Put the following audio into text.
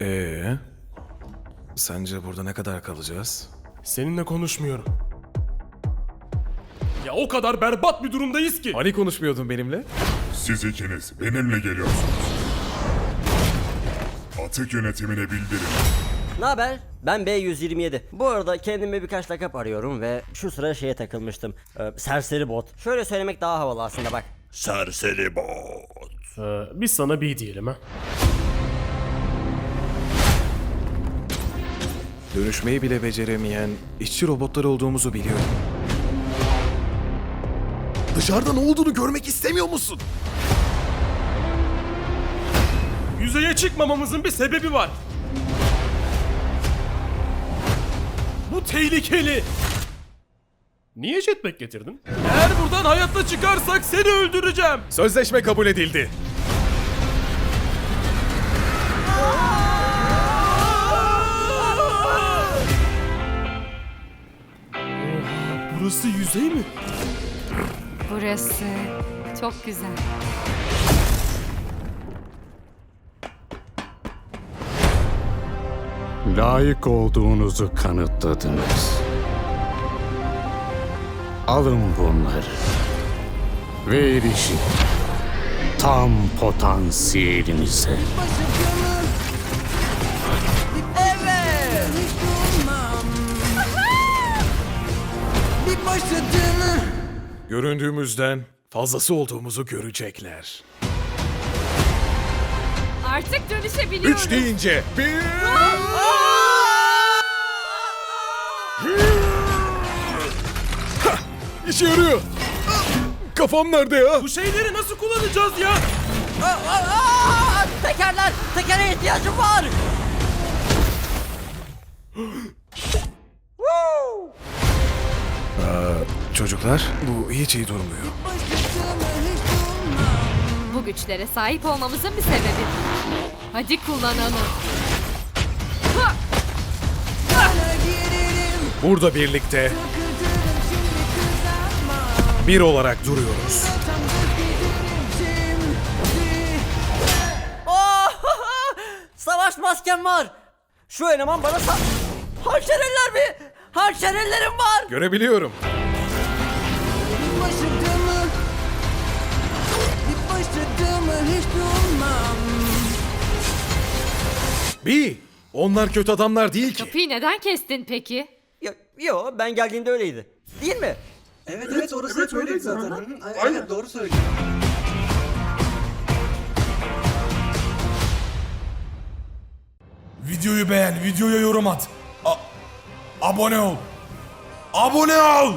Ee, sence burada ne kadar kalacağız? Seninle konuşmuyorum. Ya o kadar berbat bir durumdayız ki. Hani konuşmuyordun benimle? Siz ikiniz benimle geliyorsunuz. Atık yönetimine bildirin. Ne haber? Ben B127. Bu arada kendime birkaç lakap arıyorum ve şu sıra şeye takılmıştım. Ee, serseri bot. Şöyle söylemek daha havalı aslında bak. Serseri bot. Ee, biz sana bir diyelim ha. Dönüşmeyi bile beceremeyen işçi robotlar olduğumuzu biliyorum. Dışarıda ne olduğunu görmek istemiyor musun? Yüzeye çıkmamamızın bir sebebi var. Bu tehlikeli. Niye jetpack getirdin? Eğer buradan hayatta çıkarsak seni öldüreceğim. Sözleşme kabul edildi. Burası yüzey mi? Burası çok güzel. layık olduğunuzu kanıtladınız. Alın bunları ve erişin tam potansiyelinize. Bir Göründüğümüzden fazlası olduğumuzu görecekler. Artık dönüşebiliyoruz. Üç deyince bir... Hah, İşe yarıyor. Kafam nerede ya? Bu şeyleri nasıl kullanacağız ya? Aa, tekerler! Tekere ihtiyacım var! Çocuklar bu hiç iyi durmuyor. Bu güçlere sahip olmamızın bir sebebi. Hadi kullanalım. Burada birlikte bir olarak duruyoruz. Savaş maskem var! Şu eleman bana sa... Hançeriller mi? Hançerillerim var! Görebiliyorum. Bir, onlar kötü adamlar değil ki. Kapıyı neden kestin peki? Yo, yo ben geldiğimde öyleydi. Değil mi? Evet evet orası hep öyleydi zaten. Hı, Aynen doğru söylüyor. Videoyu beğen, videoya yorum at. A- abone ol. Abone ol!